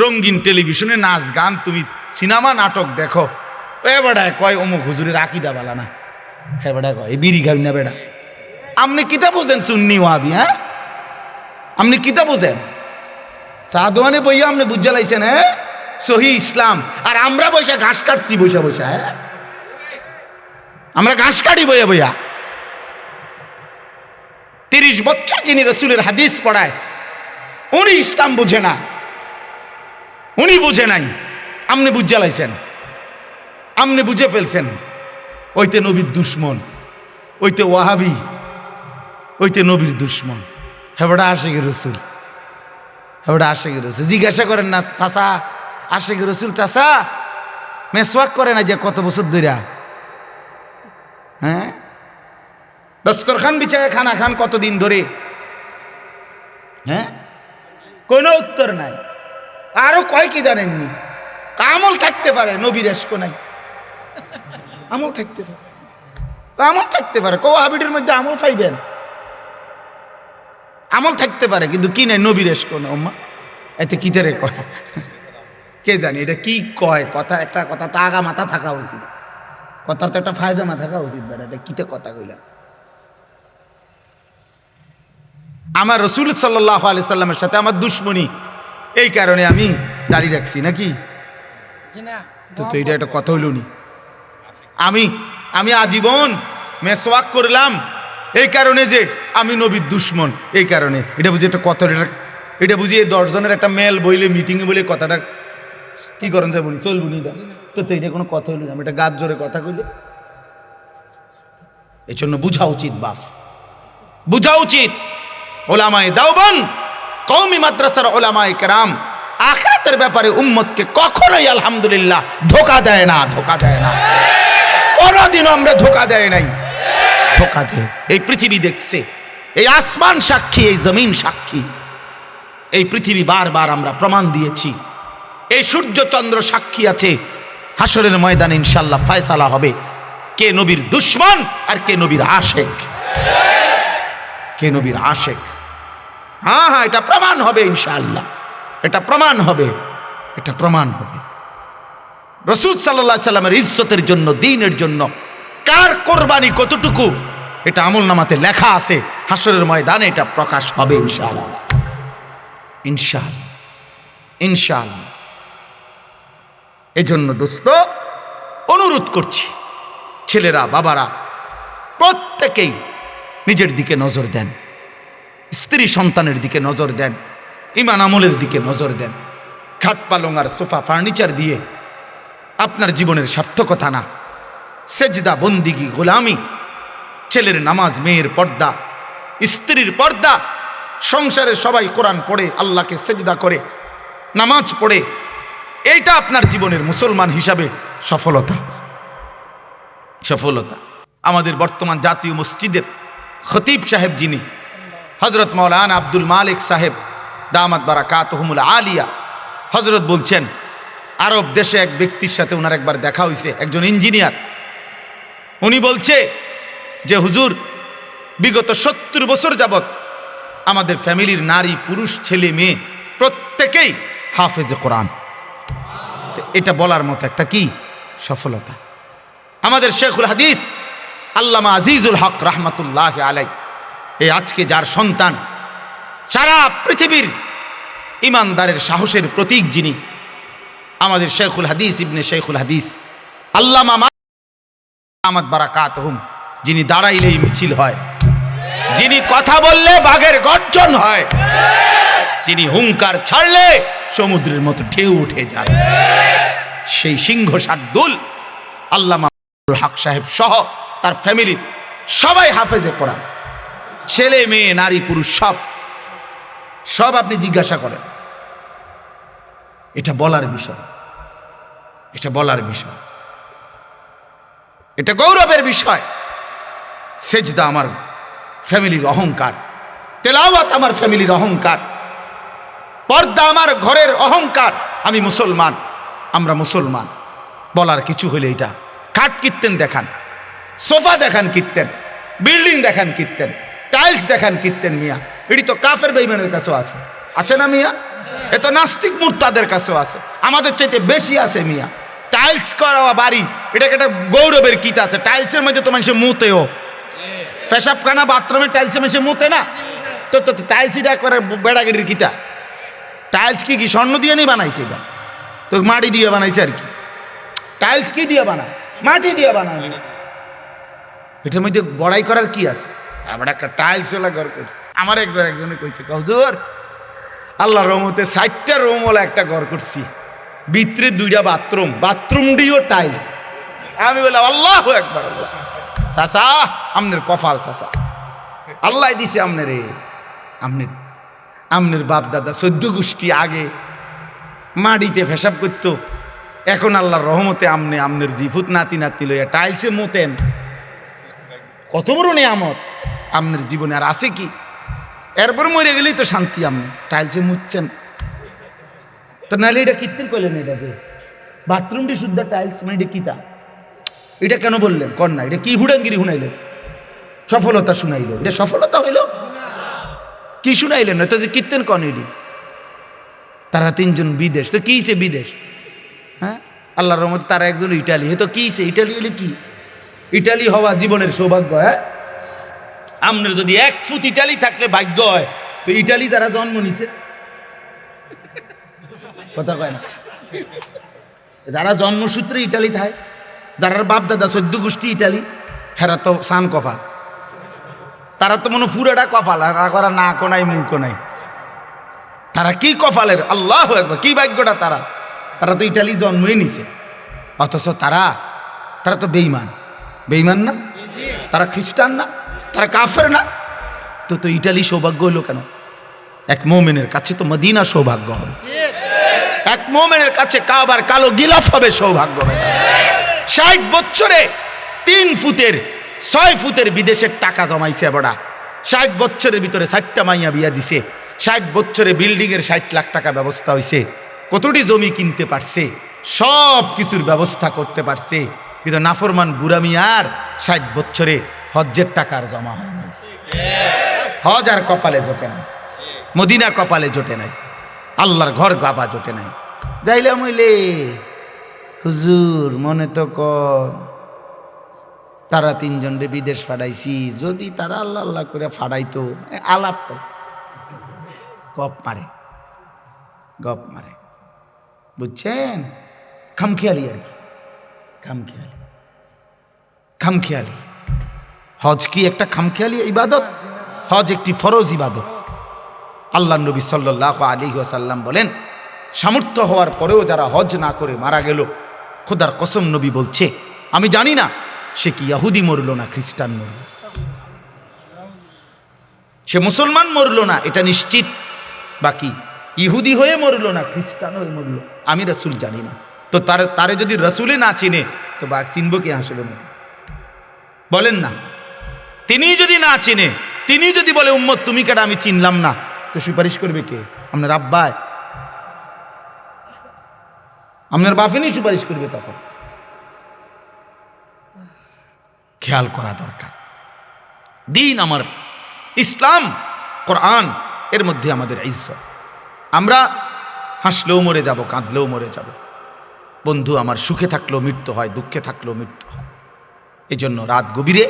রঙ্গিন টেলিভিশনে নাচ গান, তুমি সিনেমা, নাটক দেখো। এ বেড়ায় কয়, অমুক হুজুরের আকিদা বালা না। হ্যাঁ বেড়া কয় বিড়ি খাবি না বেড়া? আপনি কিতা বোঝেন সুন্নি ওয়াবি হ্যাঁ? আপনি কিতা বোঝেন? সাদওয়ানে বইয়া আপনি বুঝে লাইছেন হ্যাঁ? সহি ইসলাম। আর আমরা বৈশা ঘাস কাটছি বৈশা বৈশা হ্যাঁ? আমরা ঘাস কাটি বইয়া বইয়া। তিরিশ বছর যিনি রসুলের হাদিস পড়ায়, উনি ইসলাম বুঝে না। উনি বুঝে নাই। আপনি বুঝে লাইছেন। আপনি বুঝে ফেলছেন। ওইতে নবীর দুশ্মন, ওইতে ওয়াহাবি, ওইতে নবীর দুশ্মন। হেবড়া আশেখ রসুল হেবড়া আশেখ রসুল। জিজ্ঞাসা করেন না চাষা আশেখ রসুল চাষা মেসওয়াক করে না যে কত বছর ধইরা? হ্যাঁ? দস্তরখান বিচারে খানা খান কতদিন ধরে? হ্যাঁ? কোনো উত্তর নাই। আরও কয় কি জানেননি? আমল থাকতে পারে, নবীর এসকো নাই। আমল থাকতে পারে। আমল থাকতে পারে, কো হাবিটের মধ্যে আমল পাইবেন? আমল থাকতে পারে, কিন্তু কি নাই, নবীর এসকো না ওম্মা এতে কি রে কয়? কে জানি, এটা কি কয়? কথা, একটা কথা তা আগা মাথা থাকা উচিত। কথার তো একটা ফায়জামা থাকা উচিত, বেটা, এটা কিতে কথা কইলাম? আমার রসুল সাল্লাহ আলি সাল্লামের সাথে আমার দুশ্মনী। এই কারণে আমি দাঁড়িয়ে রাখছি নাকি? তো তো এটা একটা কথা হইল নি। আমি আমি আজীবন মেসওয়াক করলাম এই কারণে যে আমি নবীর দুশ্মন এই কারণে। এটা বুঝি একটা কথা এটা এটা বুঝি এই দশজনের একটা মেল বইলে মিটিংয়ে বলে কথাটা কি করেন যে বলি চলবো নি এটা। তো তো এটা কোনো কথা হইল না আমি এটা গাছ জোরে কথা কইলে। এই জন্য বুঝা উচিত বাপ বুঝা উচিত। ওলামায় দাওবান কৌমি মাদ্রাসার ওলামায় কেরাম, আখরাতের ব্যাপারে উম্মতকে কখনোই আলহামদুলিল্লাহ ধোকা দেয় না, ধোকা দেয় না। কোনোদিনও আমরা ধোকা দেয় নাই। ধোকা দেয়। এই পৃথিবী দেখছে। এই আসমান সাক্ষী, এই জমিন সাক্ষী। এই পৃথিবী বারবার আমরা প্রমাণ দিয়েছি। এই সূর্য চন্দ্র সাক্ষী আছে। হাসরের ময়দানে ইনশাল্লাহ ফয়সালা হবে। কে নবীর দুশ্মন আর কে নবীর আশেক। কে নবীর আশেক। হ্যাঁ হ্যাঁ এটা প্রমাণ হবে ইনশাআল্লাহ। এটা প্রমাণ হবে। এটা প্রমাণ হবে। রসুদ সাল্লাহ সাল্লামের ইজ্জতের জন্য, দিনের জন্য কার কোরবানি কতটুকু, এটা আমল নামাতে লেখা আছে। হাসরের ময়দানে এটা প্রকাশ হবে ইনশাআল্লাহ। ইনশাআল্লাহ। ইনশাআল্লাহ। এজন্য দোস্ত, অনুরোধ করছি, ছেলেরা, বাবারা, প্রত্যেকেই নিজের দিকে নজর দেন। স্ত্রী সন্তানের দিকে নজর দেন, ইমান আমলের দিকে নজর দেন, খাট পালং আর সোফা ফার্নিচার দিয়ে আপনার জীবনের সার্থকতা না। সেজদা, বন্দিগি, গোলামি, ছেলের নামাজ, মেয়ের পর্দা, স্ত্রীর পর্দা, সংসারে সবাই কোরআন পড়ে, আল্লাহকে সেজদা করে, নামাজ পড়ে, এইটা আপনার জীবনের মুসলমান হিসাবে সফলতা। সফলতা। আমাদের বর্তমান জাতীয় মসজিদের খতিব সাহেব যিনি হজরত মৌলান আব্দুল মালিক সাহেব দামাত বারা কাতহমুল আলিয়া হজরত বলছেন, আরব দেশে এক ব্যক্তির সাথে ওনার একবার দেখা হয়েছে একজন ইঞ্জিনিয়ার। উনি বলছে যে, হুজুর, বিগত সত্তর বছর যাবৎ আমাদের ফ্যামিলির নারী, পুরুষ, ছেলে, মেয়ে প্রত্যেকেই হাফেজে কোরআন। এটা বলার মতো একটা কি? সফলতা। আমাদের শেখুল হাদিস আল্লামা আজিজুল হক রহমতুল্লাহ আলাই এই আজকে যার সন্তান, সারা পৃথিবীর ইমানদারের সাহসের প্রতীক যিনি, আমাদের শেখুল হাদিস, ইবনে শেখুল হাদিস, আল্লামা আমাদ বারাকাত হুম যিনি দাঁড়াইলেই মিছিল হয়। যিনি কথা বললে বাঘের গর্জন হয়। যিনি হুঙ্কার ছাড়লে সমুদ্রের মতো ঢেউ উঠে যান সেই সিংহ শার্দুল, আল্লামা হক সাহেব সহ তার ফ্যামিলির সবাই হাফেজে কোরআন। ছেলে, মেয়ে, নারী, পুরুষ, সব। সব আপনি জিজ্ঞাসা করেন। এটা বলার বিষয়। এটা বলার বিষয়। এটা গৌরবের বিষয়। সেজদা আমার ফ্যামিলির অহংকার। তেলাওয়াত আমার ফ্যামিলির অহংকার। পর্দা আমার ঘরের অহংকার। আমি মুসলমান। আমরা মুসলমান। বলার কিছু হলে এটা। খাট কীর্তেন দেখান। সোফা দেখান কীর্তেন বিল্ডিং দেখান কীর্তেন টাইলস দেখান কীর্তেন মিয়া। এটি তো কাফের বেইমানের কাছেও আছে। আছে না মিয়া? এ তো নাস্তিক মূর্তাদের কাছেও আছে। আমাদের চাইতে বেশি আছে মিয়া। টাইলস করা বাড়ি। এটাকে একটা গৌরবের কিতা আছে। টাইলসের মধ্যে তো মানুষের মুতেও। পেশাবখানা, বাথরুমে টাইলসের মানুষের মুতে না? তো তো টাইলস এটা একবারে বেড়াগিরির কিতা টাইলস কি কি স্বর্ণ দিয়ে নি বানাইছে এটা তো মাটি দিয়ে বানাইছে আর কি। টাইলস কি দিয়ে বানায়? মাটি দিয়ে বানায়। এটার মধ্যে বড়াই করার কি আছে? আবার একটা টাইলস ওলা ঘর করছে। আমার একবার একজনে কইছে কজুর আল্লাহ রহমতে ষাটটা রুমওয়ালা একটা ঘর করছি। ভিতরে দুইটা বাথরুম বাথরুম দিয়েও টাইলস আমি বললাম, আল্লাহ একবার আল্লাহ চাচা, আমনের কপাল, চাচা। আল্লাহ দিছে আমনের রে আমনের আমনের বাপ দাদা চোদ্দ গোষ্ঠী আগে মাটিতে ফেসাব করতো। এখন আল্লাহর রহমতে আমনে, আমনের জিফুত নাতি নাতি লইয়া টাইলসে মতেন। কত বড় নিয়ামত? আপনার জীবনে আর আছে কি? এরপর মরে গেলেই তো শান্তি আপনি টাইলসে মুচ্ছেন তো নাহলে এটা কীর্তন করলেন এটা যে? বাথরুমটি শুদ্ধ, টাইলস মানে এটা কিতা? এটা কেন বললেন? না, এটা কি হুড়াঙ্গিরি শুনাইলেন? সফলতা শুনাইল। এটা সফলতা হইল? কি শুনাইলেন? তো যে কীর্তন কন এটি? তারা তিনজন বিদেশ। তো কিছে বিদেশ? হ্যাঁ? আল্লাহর রহমতে তারা একজন ইটালি। হে তো কিছে ইটালি হলে কি? ইটালি হওয়া জীবনের সৌভাগ্য হ্যাঁ? আপনার যদি এক ফুট ইটালি থাকলে ভাগ্য হয়, তো ইটালি যারা জন্ম নিছে। কথা কয় না। যারা জন্মসূত্রে ইটালি থাকে যারা বাপ দাদা চোদ্দ গোষ্ঠী ইটালি, হেরা তো সান কফাল তারা তো মনে ফুরাটা কফাল করা না কোনাই মুখ নাই। তারা কি কফালের আল্লাহ একবার কি ভাগ্যটা তারা? তারা তো ইটালি জন্মই নিছে। অথচ তারা তারা তো বেইমান বেইমান না? তারা খ্রিস্টান না? তারা কাফের না? তো তো ইটালি সৌভাগ্য হলো কেন? এক মোমেনের কাছে তো মদিনা সৌভাগ্য হবে। এক মোমেনের কাছে কাবার কালো গিলাফ হবে সৌভাগ্য ষাট বছরে তিন ফুটের, ছয় ফুটের বিদেশের টাকা জমাইছে বড়া। ষাট বছরের ভিতরে ষাটটা মাইয়া বিয়া দিছে। ষাট বছরে বিল্ডিংয়ের ষাট লাখ টাকা ব্যবস্থা হয়েছে কতটি জমি কিনতে পারছে? সব কিছুর ব্যবস্থা করতে পারছে। কিন্তু নাফরমান বুড়ামিয়ার ষাট বছরে হজ্জের টাকার জমা হয় নাই। হজ আর কপালে জোটে নাই। মদিনা কপালে জোটে নাই। আল্লাহর ঘর গাবা জোটে নাই। যাইলাম হইলে হুজুর, মনে তো ক তারা তিনজন রে বিদেশ ফাড়াইছি। যদি তারা আল্লাহ আল্লাহ করে ফাড়াইতো আলাপ কর। গপ মারে। গপ মারে। বুঝছেন? খামখেয়ালি আর কি। খামখেয়ালি। খামখেয়ালি। হজ কি একটা খামখেয়ালি ইবাদত? হজ একটি ফরজ ইবাদত। আল্লাহ নবী সাল্লাহ আলী সাল্লাম বলেন, সামর্থ্য হওয়ার পরেও যারা হজ না করে মারা গেল, খোদার কসম নবী বলছে, আমি জানি না সে কি ইয়াহুদি মরল না খ্রিস্টান মরল। সে মুসলমান মরল না, এটা নিশ্চিত। বাকি ইহুদি হয়ে মরল না খ্রিস্টান হয়ে মরল, আমি রসুল জানি না। তো তার, তারে যদি রসুলে না চিনে, তো বাঘ চিনব কি আসলে মতো? বলেন না। তিনি যদি না চিনে, তিনি যদি বলে, উম্মত, তুমি কেটা আমি চিনলাম না। তো সুপারিশ করবে কে? আপনার আব্বায় আপনার বাফিনই সুপারিশ করবে তখন। খেয়াল করা দরকার। দিন আমার, ইসলাম, কোরআন, এর মধ্যে আমাদের ইজ্জত। আমরা হাসলেও মরে যাব, কাঁদলেও মরে যাব। বন্ধু আমার সুখে থাকলেও মৃত্যু হয় দুঃখে থাকলেও মৃত্যু হয়। এজন্য রাত গভীরে